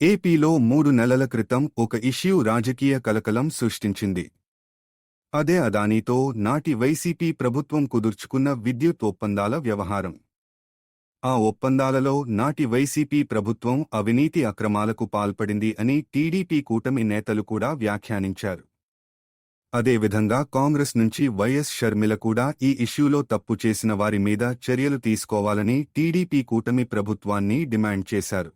ఏపీలో మూడు నెలల క్రితం ఒక ఇష్యూ రాజకీయ కలకలం సృష్టించింది. అదే అదానీతో నాటి వైసీపీ ప్రభుత్వం కుదుర్చుకున్న విద్యుత్ ఒప్పందాల వ్యవహారం. ఆ ఒప్పందాలలో నాటి వైసీపీ ప్రభుత్వం అవినీతి అక్రమాలకు పాల్పడింది అని టీడీపీ కూటమి నేతలు కూడా వ్యాఖ్యానించారు. అదేవిధంగా కాంగ్రెస్ నుంచి వైఎస్ షర్మిల కూడా ఈ ఇష్యూలో తప్పు చేసిన వారి మీద చర్యలు తీసుకోవాలని టీడీపీ కూటమి ప్రభుత్వాన్ని డిమాండ్ చేశారు.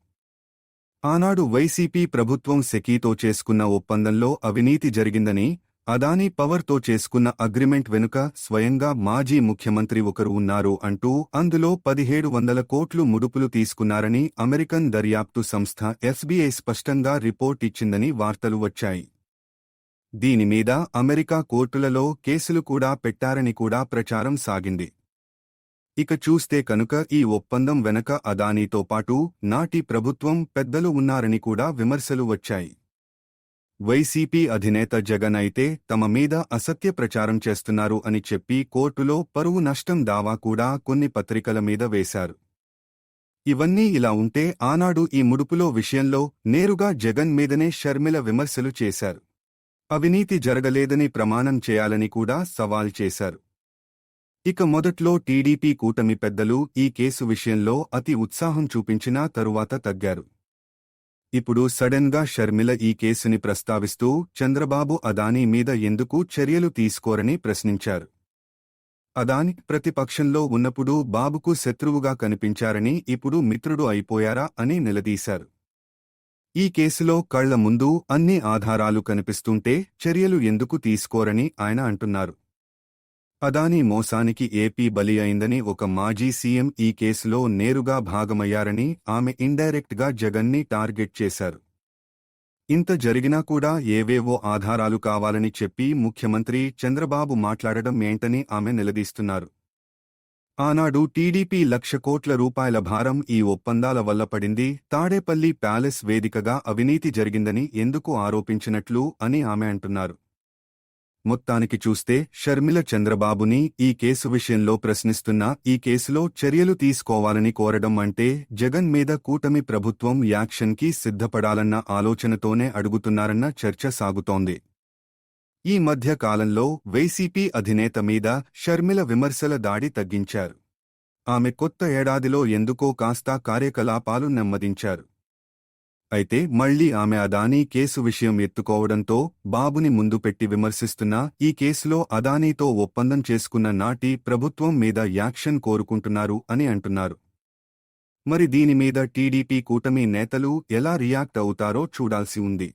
ఆనాడు వైసీపీ ప్రభుత్వం సెకీతో చేసుకున్న ఒప్పందంలో అవినీతి జరిగిందని అదానీ పవర్తో చేసుకున్న అగ్రిమెంట్ వెనుక స్వయంగా మాజీ ముఖ్యమంత్రి ఒకరు ఉన్నారు అంటూ అందులో పదిహేడు వందల కోట్లు ముడుపులు తీసుకున్నారని అమెరికన్ దర్యాప్తు సంస్థ ఎఫ్బీఐ స్పష్టంగా రిపోర్ట్ ఇచ్చిందని వార్తలు వచ్చాయి. దీనిమీద అమెరికా కోర్టులలో కేసులు కూడా పెట్టారని కూడా ప్రచారం సాగింది. ఇక చూస్తే కనుక ఈ ఒప్పందం వెనక అదానీతో పాటు నాటి ప్రభుత్వం పెద్దలు ఉన్నారని కూడా విమర్శలు వచ్చాయి. వైసీపీ అధినేత జగన్ అయితే తమ మీద అసత్య ప్రచారం చేస్తున్నారు అని చెప్పి కోర్టులో పరువు నష్టం దావా కూడా కొన్ని పత్రికల మీద వేశారు. ఇవన్నీ ఇలా ఉంటే ఆనాడు ఈ ముడుపులో విషయంలో నేరుగా జగన్ మీదనే షర్మిల విమర్శలు చేశారు. అవినీతి జరగలేదని ప్రమాణం చేయాలని కూడా సవాల్ చేశారు. ఇక మొదట్లో టీడీపీ కూటమి పెద్దలు ఈ కేసు విషయంలో అతి ఉత్సాహం చూపించినా తరువాత తగ్గారు. ఇప్పుడు సడన్గా షర్మిల ఈ కేసుని ప్రస్తావిస్తూ చంద్రబాబు అదానీ మీద ఎందుకు చర్యలు తీసుకోరని ప్రశ్నించారు. అదాని ప్రతిపక్షంలో ఉన్నప్పుడు బాబుకు శత్రువుగా కనిపించారని ఇప్పుడు మిత్రుడు అయిపోయారా అని నిలదీశారు. ఈ కేసులో కళ్ళ ముందు అన్ని ఆధారాలు కనిపిస్తుంటే చర్యలు ఎందుకు తీసుకోరని ఆయన అంటున్నారు. అదానీ మోసానికి ఏపీ బలి అయిందని ఒక మాజీ సీఎం ఈ కేసులో నేరుగా భాగమయ్యారని ఆమె ఇండైరెక్ట్గా జగన్ని టార్గెట్ చేశారు. ఇంత జరిగినా కూడా ఏవేవో ఆధారాలు కావాలని చెప్పి ముఖ్యమంత్రి చంద్రబాబు మాట్లాడడం ఏంటని ఆమె నిలదీస్తున్నారు. ఆనాడు టీడీపీ లక్ష కోట్ల రూపాయల భారం ఈ ఒప్పందాల వల్ల పడింది. తాడేపల్లి ప్యాలెస్ వేదికగా అవినీతి జరిగిందని ఎందుకు ఆరోపించినట్లు అని ఆమె అంటున్నారు. మొత్తానికి చూస్తే షర్మిల చంద్రబాబుని ఈ కేసు విషయంలో ప్రశ్నిస్తున్నా ఈ కేసులో చర్యలు తీసుకోవాలని కోరడం అంటే జగన్ మీద కూటమి ప్రభుత్వం యాక్షన్కి సిద్ధపడాలన్న ఆలోచనతోనే అడుగుతున్నారన్న చర్చ సాగుతోంది. ఈ మధ్య కాలంలో వైసీపీ అధినేత మీద షర్మిల విమర్శల దాడి తగ్గించారు. ఆమె కొత్త ఏడాదిలో ఎందుకో కాస్తా కార్యకలాపాలు నెమ్మదించారు. అయితే మళ్ళీ ఆమె అదానీ కేసు విషయం ఎత్తుకోవడంతో బాబుని ముందు పెట్టి విమర్శిస్తున్న ఈ కేసులో అదానీతో ఒప్పందం చేసుకున్న నాటి ప్రభుత్వం మీద యాక్షన్ కోరుకుంటున్నారు అని అంటున్నారు. మరి దీనిమీద టీడీపీ కూటమి నేతలు ఎలా రియాక్ట్ అవుతారో చూడాల్సి ఉంది.